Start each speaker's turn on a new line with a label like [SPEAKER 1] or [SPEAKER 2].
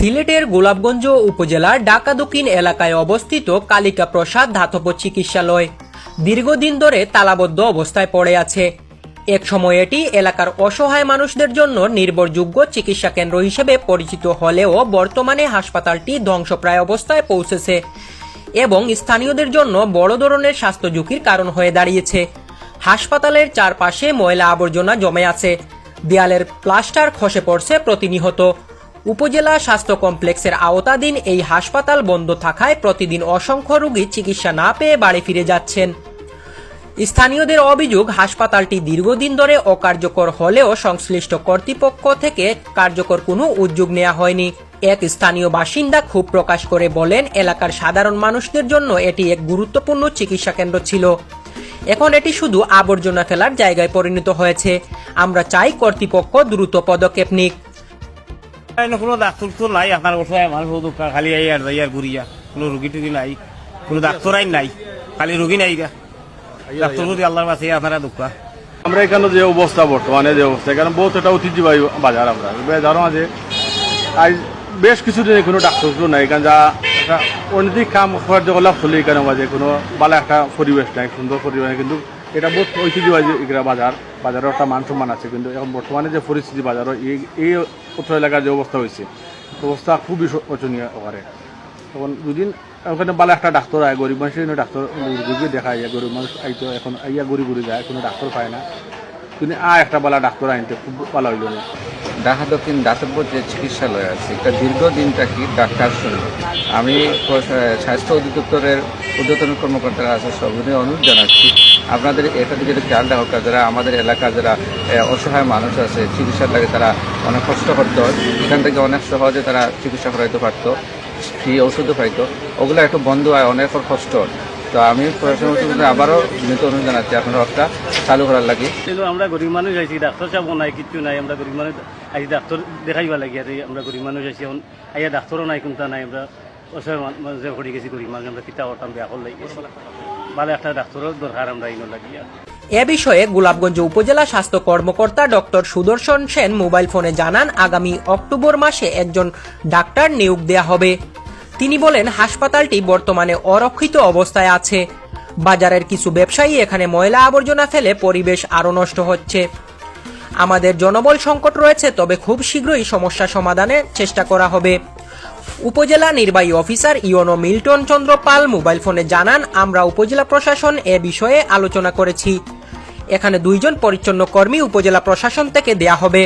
[SPEAKER 1] সিলেটের গোলাপগঞ্জ উপজেলার ডাকা দক্ষিণ এলাকায় অবস্থিত কালিকা প্রসাদ ধাতব চিকিৎসালয় দীর্ঘদিন ধরে তালাবদ্ধ অবস্থায় পড়ে আছে। এক সময় এটি এলাকার অসহায় মানুষদের জন্য নির্ভরযোগ্য চিকিৎসা কেন্দ্র হিসেবে পরিচিত হলেও বর্তমানে হাসপাতালটি ধ্বংসপ্রায় অবস্থায় পৌঁছেছে এবং স্থানীয়দের জন্য বড় ধরনের স্বাস্থ্য ঝুঁকির কারণ হয়ে দাঁড়িয়েছে। হাসপাতালের চারপাশে ময়লা আবর্জনা জমে আছে। দেয়ালের প্লাস্টার খসে পড়ছে প্রতিনিহত উপজেলা স্বাস্থ্য কমপ্লেক্সের আওতাধীন এই হাসপাতাল বন্ধ থাকায় প্রতিদিন অসংখ্য রোগী চিকিৎসা না পেয়ে বাড়ি ফিরে যাচ্ছেন। স্থানীয়দের অভিযোগ, হাসপাতালটি দীর্ঘদিন ধরে অকার্যকর হলেও সংশ্লিষ্ট কর্তৃপক্ষ থেকে কার্যকর কোনো উদ্যোগ নেওয়া হয়নি। এক স্থানীয় বাসিন্দা ক্ষোভ প্রকাশ করে বলেন, এলাকার সাধারণ মানুষদের জন্য এটি এক গুরুত্বপূর্ণ চিকিৎসা কেন্দ্র ছিল। এখন এটি শুধু আবর্জনা ফেলার জায়গায় পরিণত হয়েছে। আমরা চাই কর্তৃপক্ষ দ্রুত পদক্ষেপ নিক।
[SPEAKER 2] কোনো ডাক্তার তো নাই আপনার অসহায় মানুষ শুধু খালি এই আর যাই আর ঘুরিয়া কোনো রুগী টুগী নাই কোনো ডাক্তারাই নাই খালি রুগী নাই ডাক্তার যদি আল্লাহর কাছে আপনারা দুঃখ।
[SPEAKER 3] আমরা এখানে যে অবস্থা বর্তমানে যে অবস্থা এখানে বহুত একটা ঐতিহ্যবাহী বাজার আমরা। বাজারও মাঝে আজ বেশ কিছুদিন কোনো ডাক্তার নাই এখানে যা একটা অনৈতিক কাম কার্যকলাপ চলে এখানে মাঝে কোনো ভালো একটা পরিবেশ নাই সুন্দর পরিবেশ কিন্তু এটা বহুত ঐতিহ্যবাহী এগুলা বাজার, বাজারের একটা মান সম্মান আছে, কিন্তু এখন বর্তমানে যে পরিস্থিতি বাজারও এই এই উত্তর এলাকার যে অবস্থা হয়েছে অবস্থা খুবই শোচনীয় করে তখন দুদিন ওখানে বালা একটা ডাক্তার আয়, গরিব মানুষের ডাক্তার রুগী দেখা যায় গরিব মানুষ আইতো এখন আইয়া গড়ি গড়ি যায়, কোনো ডাক্তার পায় না। কিন্তু আ একটা বালা ডাক্তার আনতে খুব ভালো হইল না।
[SPEAKER 4] ঢাকা দক্ষিণ দাতব্য যে চিকিৎসালয় আছে, এটা দীর্ঘদিন থাকি ডাক্তার শূন্য আমি স্বাস্থ্য অধিদপ্তরের ঊর্ধ্বতন কর্মকর্তারা আছে সবগুলি অনুরোধ জানাচ্ছি। আপনাদের এটা দিকে খেয়াল রাখা যারা আমাদের এলাকা, যারা অসহায় মানুষ আছে, চিকিৎসার লাগে তারা অনেক কষ্ট করতে। এখান থেকে অনেক সহজে তারা চিকিৎসা করাইতে পারতো, ফ্রি ওষুধও পাইতো। ওগুলো একটু বন্ধ হয়, অনেক কষ্ট। তো আমি প্রশাসন আবারও বিনীত অনুরোধ জানাচ্ছি আপনারা একটা চালু করার লাগে।
[SPEAKER 2] কিন্তু আমরা গরিব মানুষ আইছি ডাক্তার চাব নাই কিচ্ছু নাই আমরা গরিব মানুষ আইছি ডাক্তার দেখাইবা লাগে আর আমরা গরিব মানুষ আইছি এখন আইয়া ডাক্তারও নাই কোনটা নাই আমরা অসহায় মানুষ পড়ে গেছি গরিব মানুষ আমরা কিতা করতাম বেয়া করলে ভালো একটা ডাক্তারও দরকার আমরা ইনো লাগিয়া
[SPEAKER 1] এ বিষয়ে গোলাপগঞ্জ উপজেলা স্বাস্থ্য কর্মকর্তা ডক্টর সুদর্শন সেন মোবাইল ফোনে জানান আগামী অক্টোবর মাসে একজন ডাক্তার নিয়োগ দেয়া হবে। তিনি বলেন, হাসপাতালটি বর্তমানে অরক্ষিত অবস্থায় আছে। বাজারের কিছু ব্যবসায়ী এখানে ময়লা আবর্জনা ফেলে পরিবেশ আরও নষ্ট হচ্ছে। আমাদের জনবল সংকট রয়েছে, তবে খুব শীঘ্রই সমস্যা সমাধানের চেষ্টা করা হবে। উপজেলা নির্বাহী অফিসার ইয়নো মিল্টন চন্দ্র পাল মোবাইল ফোনে জানান, আমরা উপজেলা প্রশাসন এ বিষয়ে আলোচনা করেছি। এখানে দুইজন পরিচ্ছন্ন কর্মী উপজেলা প্রশাসন থেকে দেয়া হবে।